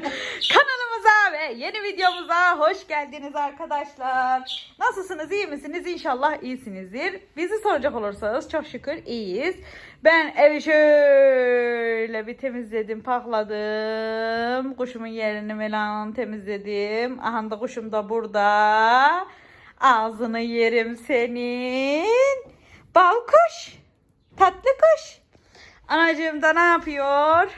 Kanalımıza ve yeni videomuza hoş geldiniz arkadaşlar. Nasılsınız? iyi misiniz? İnşallah iyisinizdir. Bizi soracak olursanız çok şükür iyiyiz. Ben evi şöyle bir temizledim, pakladım. Kuşumun yerini melan temizledim. Aha da kuşum da burada. Ağzını yerim senin. Bal kuş. Tatlı kuş. Anacığım da ne yapıyor?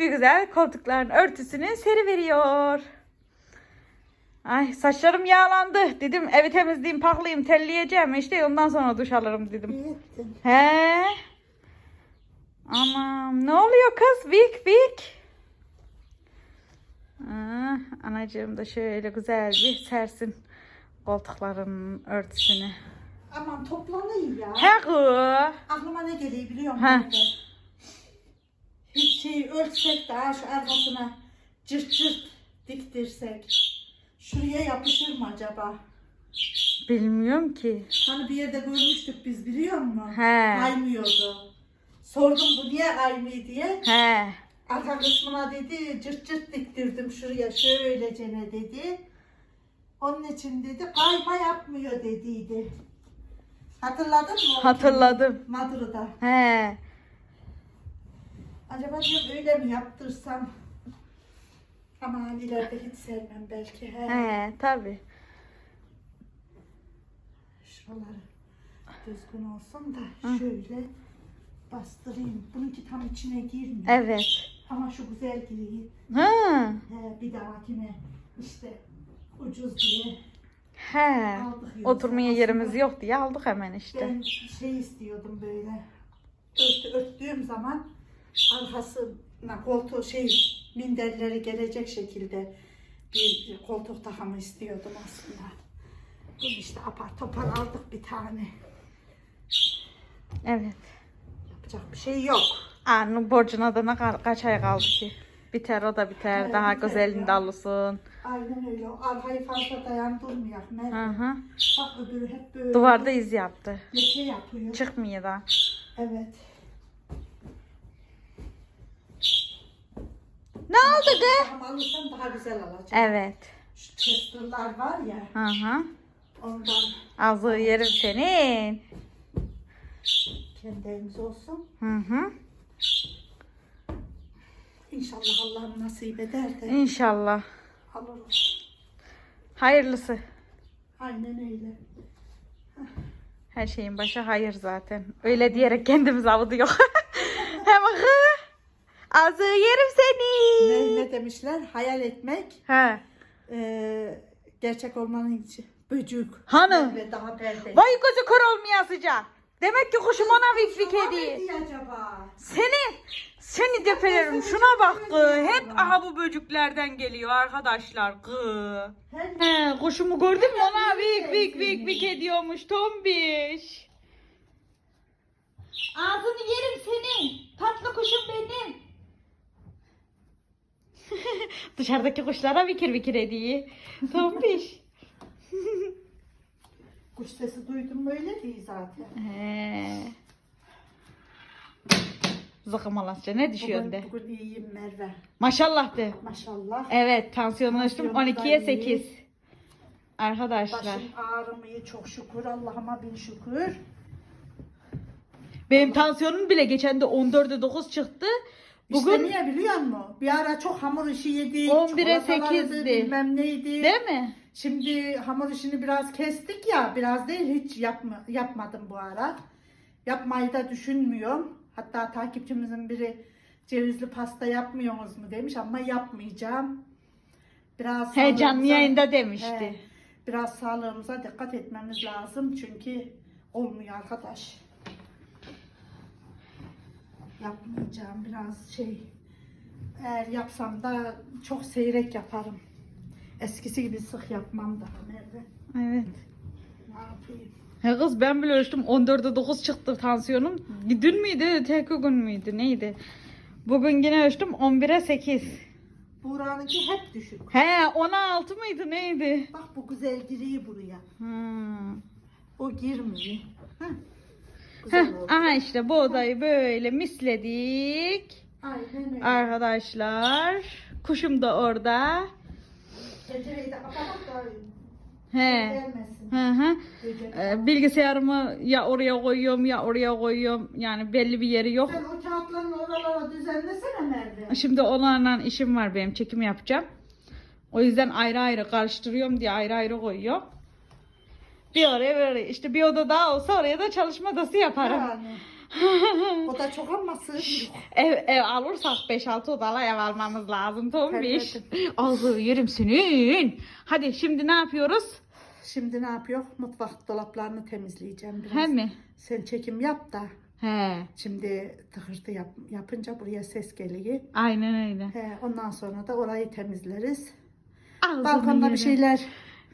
Bir güzel koltukların örtüsünü seri veriyor. Ay saçlarım yağlandı. Dedim evi temizleyeyim, paklayayım, telleyeceğim. İşte ondan sonra duş alırım dedim. He? Aman ne oluyor kız? Vik vik. Ah, anacığım da şöyle güzel bir sersin koltukların örtüsünü. Aman toplanayım ya. He kız. Aklıma ne geliyor biliyor musun? Hiç şey ölçsek de şu arkasına cırt cırt diktirsek. Şuraya yapışır mı acaba? Bilmiyorum ki. Hani bir yerde görmüştük biz biliyor musun? He. Kaymıyordu. Sordum bu niye kaymıyor diye. He. Arka kısmına dedi cırt cırt diktirdim şuraya şöylecene dedi. Onun için dedi kayma yapmıyor dediydi. Hatırladın mı? Hatırladım. Madır'da. He. Acaba diyorum öyle mi yaptırsam? Ama ileride hiç sevmem belki. He. He tabi. Şuraları düzgün olsun da şöyle bastırayım. Bununki tam içine girmiyor. Evet. Ama şu güzel giriyor. Hı. He, bir dahakine işte ucuz diye He. aldık. yoksa Oturmaya aslında yerimiz yok diye aldık hemen işte. Ben şey istiyordum böyle. Ört, örttüğüm zaman arkasına koltuğu şey minderleri gelecek şekilde bir koltuk takımı istiyordum aslında. Bunu işte apar topar aldık bir tane. Evet. Yapacak bir şey yok. Anın borcuna da ne ka- kaç ay kaldı ki? Biter o da biter. Evet, Daha biter güzelini de ya. alırsın. Aynen öyle. O Arkayı fazla dayandırmıyor. Hı Merve. hı. Bak öbürü hep böyle. Duvarda iz yaptı. Leke yapıyor. Çıkmıyor da. Evet. Ne oldu kız? Tamam alırsam daha güzel alacağım. Evet. Şu chester'lar var ya Hı hı. ondan Azığı yerim senin. kendi evimiz olsun. Hı hı. İnşallah Allah'ım nasip eder de İnşallah. alırız. Hayırlısı. Aynen öyle. Her şeyin başı hayır zaten. Öyle diyerek kendimiz avuduyor. Hem Azığı yerim seni. Ne, ne demişler? Hayal etmek He. eee, gerçek olmanın için. Böcük. Hanım. Ve daha perde. Vay gözü kör olmayasıca. Demek ki kuşum ona vik vik Şuna ediyor. ne diye acaba? Seni seni depelerim. Şuna bak kı. Hep aha bu böcüklerden geliyor arkadaşlar. Her He, kuşumu gördün mü ona vik vik vik vik ediyormuş tombiş. Ağzını yerim senin. Tatlı kuşum benim. Dışarıdaki kuşlara vikir vikir ediyor. Tombiş. kuş sesi duydum mu öyle değil zaten. He. Zıkımalasça ne düşüyorsun de. Bugün, bugün iyiyim Merve. Maşallah de. Maşallah. Evet tansiyonunu ölçtüm Tansiyonum da 12'ye iyi. 8. Arkadaşlar. Başım ağrımıyor çok şükür. Allah'ıma bin şükür. Benim tansiyonum bile geçen de 14'e 9 çıktı. Bugün işte niye biliyor musun? Bir ara çok hamur işi yedik. 11'e çikolatalarıydı, 8'di. Bilmem neydi. değil mi? Şimdi hamur işini biraz kestik ya. Biraz değil hiç yapma, yapmadım bu ara. Yapmayı da düşünmüyorum. Hatta takipçimizin biri cevizli pasta yapmıyorsunuz mu demiş ama yapmayacağım. Biraz He canlı sağlığımıza- yayında demişti. He, biraz sağlığımıza dikkat etmemiz lazım çünkü olmuyor arkadaş. Yapmayacağım biraz şey. Eğer yapsam da çok seyrek yaparım. Eskisi gibi sık yapmam daha Merve. Evet. Ne yapayım? He kız ben bile ölçtüm 14'e 9 çıktı tansiyonum. Dün müydü tek gün müydü neydi? Bugün yine ölçtüm 11'e 8. Buğra'nınki hep düşük. He 16 mıydı neydi? Bak bu güzel giriyor buraya. Hmm. O girmiyor. Heh. Heh, Güzel oldu. aha işte bu odayı böyle misledik. Aynen öyle. Arkadaşlar Kuşum da orada. Pencereyi de kapatak da He. gelmesin. Hı hı. Ee, bilgisayarımı ya oraya koyuyorum ya oraya koyuyorum. Yani belli bir yeri yok. Sen o kağıtların oralara düzenlesene Merve. Şimdi onlarla işim var benim. Çekim yapacağım. O yüzden ayrı ayrı karıştırıyorum diye ayrı ayrı koyuyorum. Bir oraya bir oraya. İşte bir oda daha olsa oraya da çalışma odası yaparım. Yani. o da çok olmasın. Ev, ev alırsak 5-6 odalı ev almamız lazım Tombiş. Ağzı yerim senin. Hadi şimdi ne yapıyoruz? Şimdi ne yapıyor? Mutfak dolaplarını temizleyeceğim biraz. He mi? Sen çekim yap da. He. Şimdi tıkırtı yap, yapınca buraya ses geliyor. Aynen öyle. He, ondan sonra da orayı temizleriz. Ağzını Balkonda yerim. bir şeyler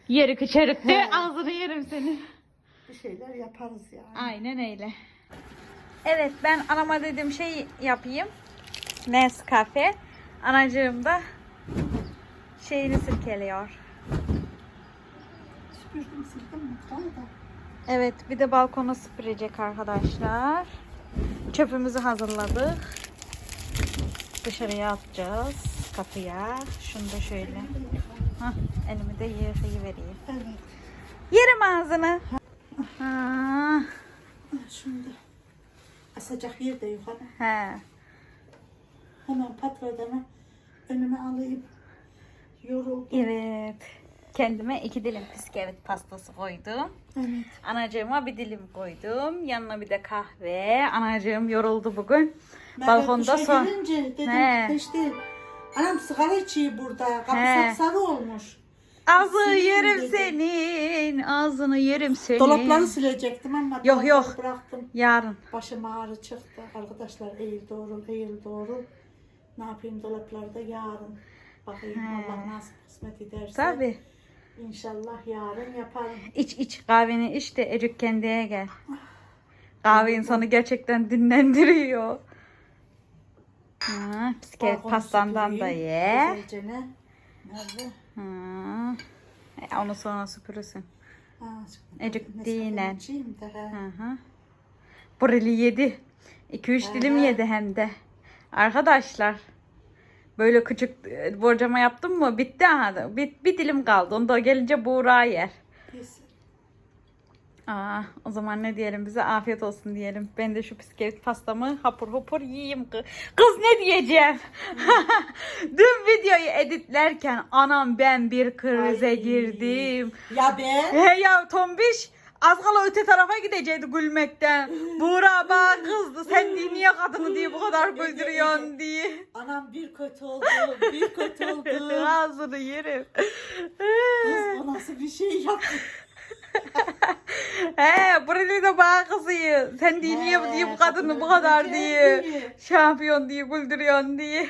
Yeri kıçarık de ağzını yerim senin. bir şeyler yaparız yani. Aynen öyle. Evet ben anama dediğim şey yapayım. Nescafe. Anacığım da şeyini sirkeliyor. Süpürdüm sildim mutfağı da. Evet bir de balkona süpürecek arkadaşlar. Çöpümüzü hazırladık. Dışarıya atacağız kapıya. Şunu da şöyle. Hah, elimi de yıkayıvereyim. Evet. Yerim ağzını. Ha, Şimdi asacak yer de yukarı. he. Hemen patradana önüme alayım. Yoruldum. Evet. Kendime iki dilim bisküvit pastası koydum. Evet. Anacığıma bir dilim koydum. Yanına bir de kahve. Anacığım yoruldu bugün. Ben Balkonda duşa son. girince dedim He. işte anam sigara içiyor burada. Kapı He. sapsarı olmuş. Ağzı Sileyim yerim dedi. senin. Ağzını yerim senin. Dolapları silecektim ama Yok, dolapları yok. bıraktım. Yarın. Başım ağrı çıktı. Arkadaşlar eğil doğru eğil doğru. Ne yapayım dolaplarda yarın. Bakayım He. Allah nasip kısmet ederse. Tabi. İnşallah yarın yaparım. İç iç kahveni iç de Ecik kendine gel. Kahve insanı gerçekten dinlendiriyor. Ha, pastandan da süpüreyim. ye. Güzelce ne? Nerede? Ha. E, onu sonra süpürürsün. Ha, Ecik dinen. içeyim de, he. Yedi. 2-3 dilim yedi hem de. Arkadaşlar. Böyle küçük e, borcama yaptım mı bitti aha. Bir, bir dilim kaldı. Onu da gelince Buğra yer. Aa, o zaman ne diyelim bize afiyet olsun diyelim. Ben de şu bisküvit pastamı hapur hapur yiyeyim. kı- Kız ne diyeceğim? Dün videoyu editlerken anam ben bir krize Ay. girdim. Ya ben He ya tombiş az kala öte tarafa gidecekti gülmekten. Buğra bana kızdı. Sen diye niye kadını diye bu kadar güldürüyorsun diye. anam bir kötü oldu, bir kötü oldu. Ağzını yerim. Kız o nasıl bir şey yaptı? He bana kızıyor. Sen diye niye He, diye bu kadını bu kadar diye. Şampiyon diye güldürüyorsun diye.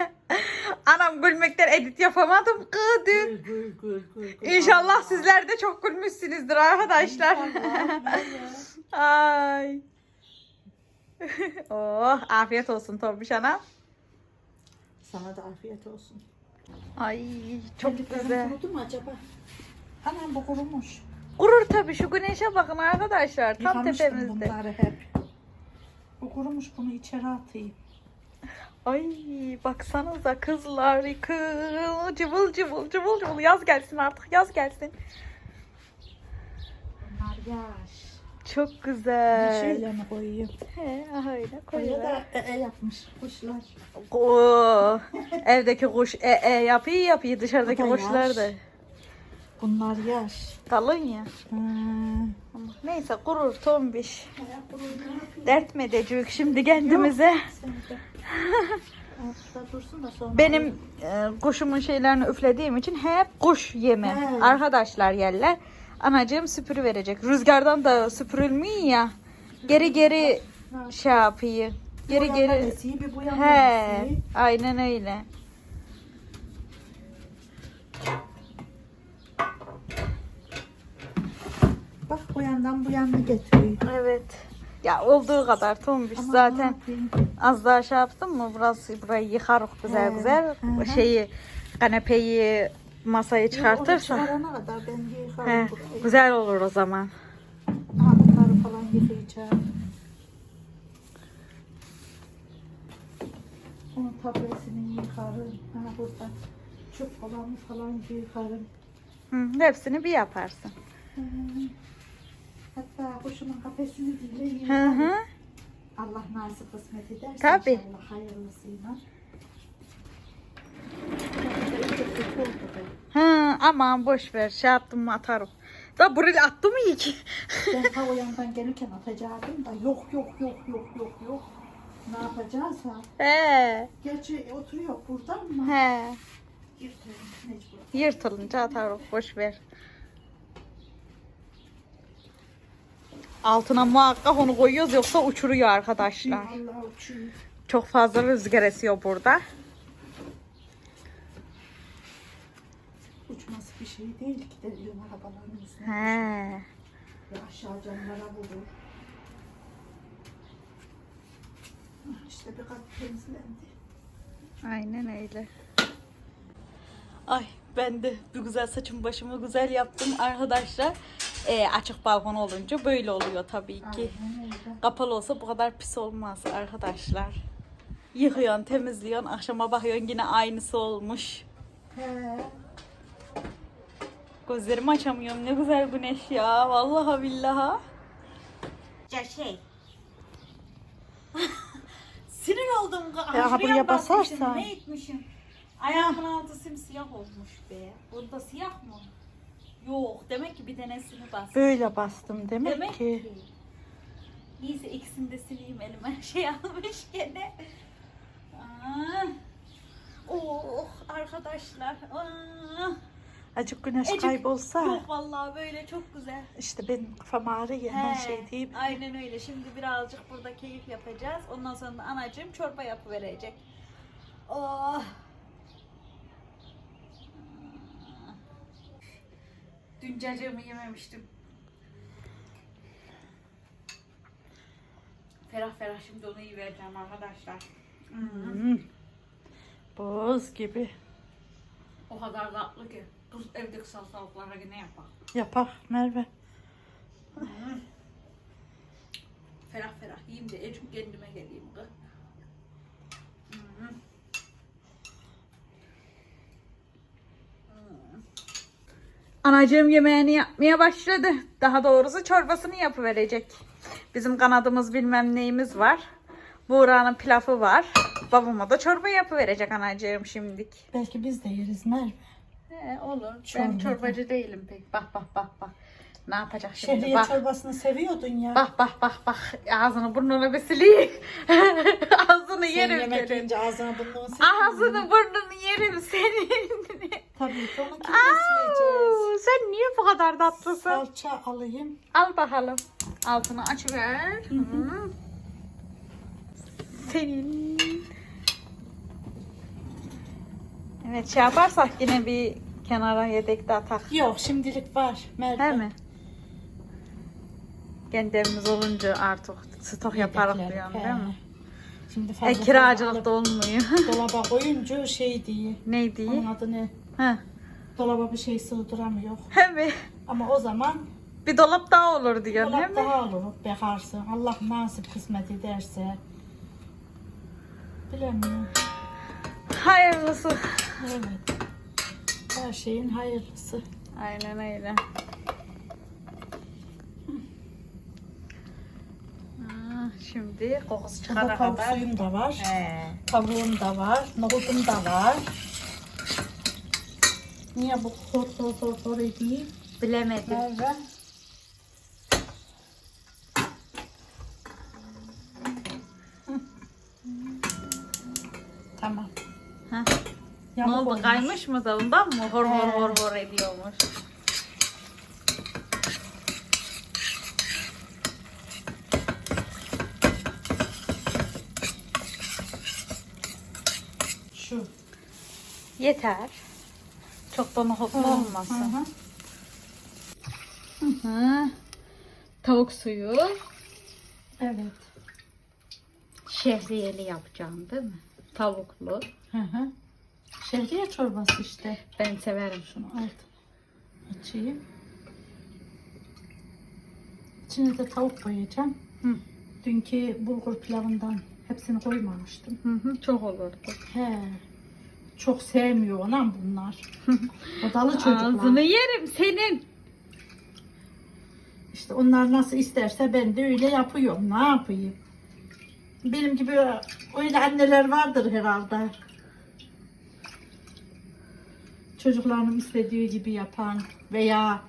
Anam gülmekten edit yapamadım kız dün. Gül gül gül gül. İnşallah Allah. sizler de çok gülmüşsünüzdür arkadaşlar. Ay. oh afiyet olsun Tombiş anam. Sana da afiyet olsun. Ay çok Elliklerim güzel. Kurudu mu acaba? Anam bu kurumuş. Kurur tabii şu güneşe bakın arkadaşlar. Tam Yıkamıştım tepemizde. bunları hep. Bu kurumuş bunu içeri atayım. Ay baksanıza kızlar kıl cıvıl cıvıl cıvıl cıvıl yaz gelsin artık yaz gelsin. Bunlar yaş. Çok güzel. Şöyle mi koyayım? He öyle Koya koyuyor. da e, e yapmış kuşlar. Oo, evdeki kuş e, e yapıyor yapıyor dışarıdaki O da kuşlar yaş. da Bunlar yaş. kalın ya. Hmm. Neyse kurur tombiş. Ayak kurulu ne yapayım? Dert mi edecek şimdi kendimize? Benim e, kuşumun şeylerini üflediğim için hep kuş yemi. He. Arkadaşlar yerler. Anacığım süpürü verecek. Rüzgardan da süpürülmüyor ya. Geri geri şey yapıyor. Geri geri. He, aynen öyle. Bu yandan bu yanına getiriyor. Evet. Ya olduğu kadar tombiş Ama zaten az daha şey yaptım mı burası burayı yıkarız güzel He, güzel. hı hı. Şeyi kanepeyi masayı Onu çıkartırsa çıkarana kadar ben yıkarım he, burayı. güzel olur o zaman. Bunları falan yıkayacağım. Onun tabletini yıkarım. Ha burada çöp falan falan yıkarım. Hı, hepsini bir yaparsın. Hı. Hatta kuşumun kafesini bile Hı hı. Allah nasip kısmet ederse Tabii. inşallah hayırlısıyla. Hı, aman boş ver şey yaptım mı atarım. Da buraya attı mı iyi ki? Ben ta o yandan gelirken atacaktım da yok yok yok yok yok yok. Ne yapacağız ha? He. Gerçi oturuyor burada ama He. yırtıyorum mecbur. Yırtılınca atarım boş ver. Altına muhakkak onu koyuyoruz yoksa uçuruyor arkadaşlar. Allah uçuyor. Çok fazla rüzgar esiyor burada. Uçması bir şey değil ki de diyorum arabaların üstüne. He. Ya aşağı camlara vurur. İşte bir kat temizlendi. Aynen öyle. Ay ben de bu güzel saçımı başımı güzel yaptım arkadaşlar. Ee, açık balkon olunca böyle oluyor tabii ki. Kapalı olsa bu kadar pis olmaz arkadaşlar. Yıkıyorsun, temizliyorsun, akşama bakıyorsun yine aynısı olmuş. He. Gözlerimi açamıyorum. Ne güzel güneş ya. Vallahi billahi. Ya şey. Sinir oldum. Ya, Şuraya buraya basarsan. Ne etmişim? Ayağımın altı simsiyah olmuş be. Bunda siyah mı? Yok. Demek ki bir tanesini bastım. Böyle bastım demek, Demek ki. ki. Neyse ikisini de sileyim elime. Şey almış gene. Aa. Oh arkadaşlar. Aa. Acık güneş Ecik. kaybolsa Yok vallahi böyle çok güzel. işte benim kafam ağrıyor hemen He, şey diyeyim. Aynen öyle. Şimdi birazcık burada keyif yapacağız. Ondan sonra anacığım çorba yapıverecek. Oh. Dün cacığımı yememiştim. Ferah ferah şimdi onu iyi vereceğim arkadaşlar. Hmm. Boz gibi. O kadar tatlı ki. Kız evdeki salatalıklara ne yapar? Yapak Merve. Ferah ferah yiyeyim de ecik kendime geleyim. kız. Hmm. Anacığım yemeğini yapmaya başladı. Daha doğrusu çorbasını yapıverecek. Bizim kanadımız bilmem neyimiz var. Buğra'nın pilavı var. Babama da çorba yapıverecek anacığım şimdik. Belki biz de yeriz Merve. He, olur. Çorba. Ben çorbacı değilim pek. Bak bak bak bak. Ne yapacak şimdi? Şehriye bak. çorbasını seviyordun ya. Bak bak bak bak. Ağzını burnunu bir sileyim. Ağzını Sen yerim yemek senin. yiyince ağzını burnunu sil. Ağzını burnunu yerim senin. Tabii ki onu kimle sileceğiz? sen niye bu kadar tatlısın? Salça alayım. Al bakalım. Altını açıver. Hı. Senin. Evet şey yaparsak yine bir kenara yedekte atak. Yok şimdilik var Merve. Değil mi? Kendimiz olunca artık stok yaparız diyorsun he. değil mi? Şimdi E, fazla fazla kiracılık da olmuyor. dolaba koyunca şey diye. Neydi? Onun adı ne? Ha. Dolaba bir şey sığdıramıyor. He mi? Ama o zaman Bir dolap daha olur diyorsun he dolap mi? daha olur bakarsın. Allah nasip kısmet ederse. Bilemiyorum. Hayırlısı. Evet. Her şeyin hayırlısı. Aynen öyle. Şimdi kokusu Burada çıkana tavuk kadar. suyum da var. He. Tavuğum da var. Nohudum da var. Niye bu hor hor hor edeyim? Bilemedim. Hı. Tamam. Ha. Ne oldu olmuş. kaymış mı da ondan mı hor hor hor hor ediyormuş. Şu. Yeter. Çok da nohutlu olmasın. Hı hı. Hı. Tavuk suyu. Evet. Şehriyeli yapacağım değil mi? Tavuklu. Hı hı. Şehriye çorbası işte. Ben severim şunu. Şunu alt açayım. İçine de tavuk koyacağım. Hı. Dünkü bulgur pilavından Hepsini koymamıştım. Hı hı, çok olurdu. He. Çok sevmiyor anam bunlar. Odalı çocuklar. Ağzını yerim senin. İşte onlar nasıl isterse ben de öyle yapıyorum. Ne yapayım? Benim gibi öyle anneler vardır herhalde. Çocuklarının istediği gibi yapan veya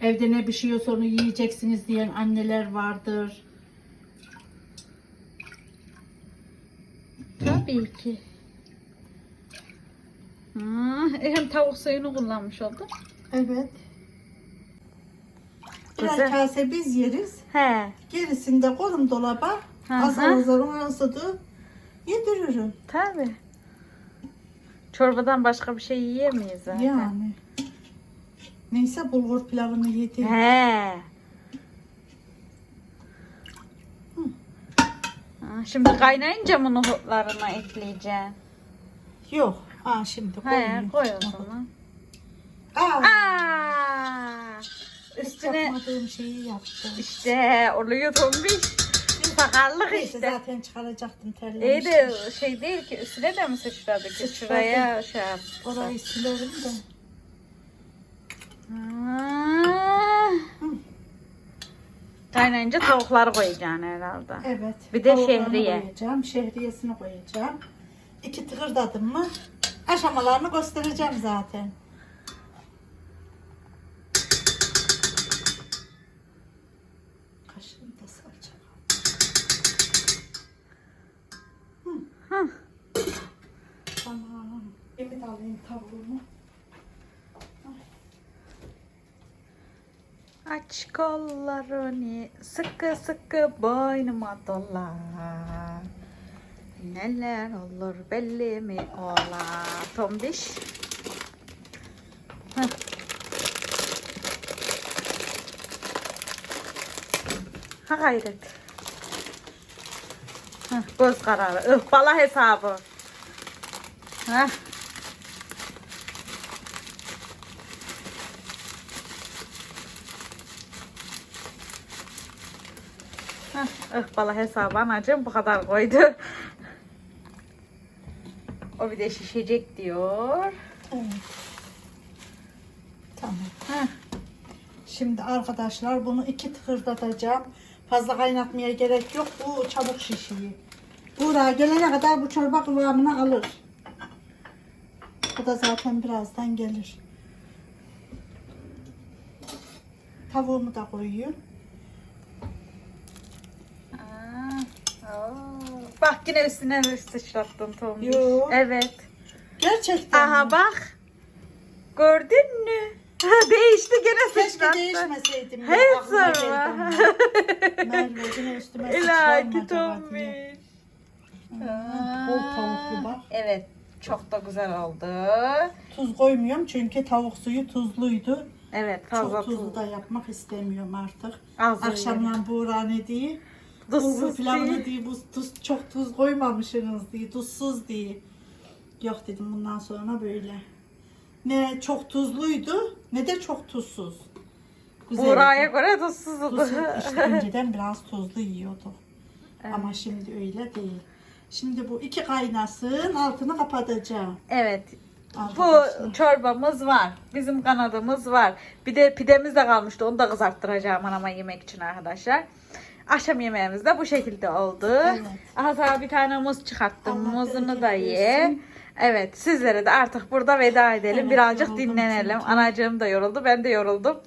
evde ne pişiyorsa onu yiyeceksiniz diyen anneler vardır. Tabii ki. Ha, hem tavuk suyunu kullanmış oldum. Evet. Birer Güzel. kase biz yeriz. He. Gerisini de koyun dolaba. Azar azar onu ısıtıp yediririm. Tabii. Çorbadan başka bir şey yiyemeyiz zaten. Yani. Neyse bulgur pilavını yedim. He. Ha, Şimdi kaynayınca mı nohutlarına ekleyeceksin? Yok. Ha şimdi He, koyayım. koy o zaman. Aa, Aa! Üstüne yapmadığım şeyi yaptım. işte oluyor tombiş. Sakarlık Neyse işte. zaten çıkaracaktım terlemiş. İyi de şey değil ki üstüne de mi sıçradı ki? Sıçradı. Şuraya şey yap. Orayı silerim de. Aa. Kaynayınca tavukları koyacaksın herhalde. Evet. Bir de tavuklarını şehriye. Koyacağım. Şehriyesini koyacağım. İki tıkırdadım mı aşamalarını göstereceğim zaten. Kaşığını da salacağım. Hı. Tamam. Yemin alayım. Aç kollarını sıkı sıkı boynuma dola. Neler olur belli mi ola? Tombiş. Heh. Ha gayret. Heh, göz kararı. Ihbala hesabı. Heh. Heh, ıhbala hesabı anacığım bu kadar koydu. O bir de şişecek diyor. Evet. Tamam. Heh. Şimdi arkadaşlar bunu iki tıkırdatacağım. Fazla kaynatmaya gerek yok. Bu çabuk şişiyor. Buraya gelene kadar bu çorba kıvamını alır. Bu da zaten birazdan gelir. Tavuğumu da koyuyorum. Aa. Bak yine üstüne sıçrattın Tombiş. Yo. Evet. Gerçekten Aha mi? bak. Gördün mü? Değişti gene Keşke sıçrattı. değişmeseydim. ya, Her aklıma geldi. Merve yine üstüme İlaki acaba Tombiş. Bol tavuklu bak. Evet. Çok da güzel oldu. Tuz koymuyorum çünkü tavuk suyu tuzluydu. Evet fazla Çok tuzlu tuz. da yapmak istemiyorum artık. Az Akşamdan buğra ne diye. Tuzsuz Bulgur pilavını diye bu tuz, çok tuz koymamışsınız diye. Tuzsuz diye. Yok dedim bundan sonra böyle. Ne çok tuzluydu ne de çok tuzsuz. Buraya göre tuzsuzdu. Tuzsuz, işte önceden biraz tuzlu yiyorduk. Evet. Ama şimdi öyle değil. Şimdi bu iki kaynasın altını kapatacağım. Evet. Bu Arkadaşlar. çorbamız var. Bizim kanadımız var. Bir de pidemiz de kalmıştı. Onu da kızarttıracağım anama yemek için arkadaşlar. Akşam yemeğimiz de bu şekilde oldu. Evet. Aha sana bir tane muz çıkarttım. Allah Muzunu da ye. Evet sizlere de artık burada veda edelim. Evet, Birazcık dinlenelim. çünkü. Anacığım da yoruldu. Ben de yoruldum.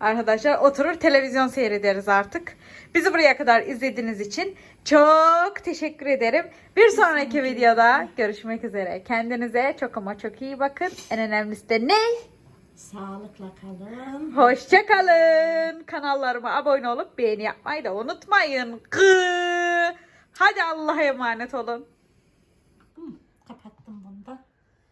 Arkadaşlar oturur televizyon seyrederiz artık. Bizi buraya kadar izlediğiniz için çok teşekkür ederim. Bir sonraki videoda görüşmek üzere. Kendinize çok ama çok iyi bakın. En önemlisi de ne? Sağlıkla kalın. Hoşçakalın. Kanallarıma abone olup beğeni yapmayı da unutmayın. Kı. Hadi Allah'a emanet olun.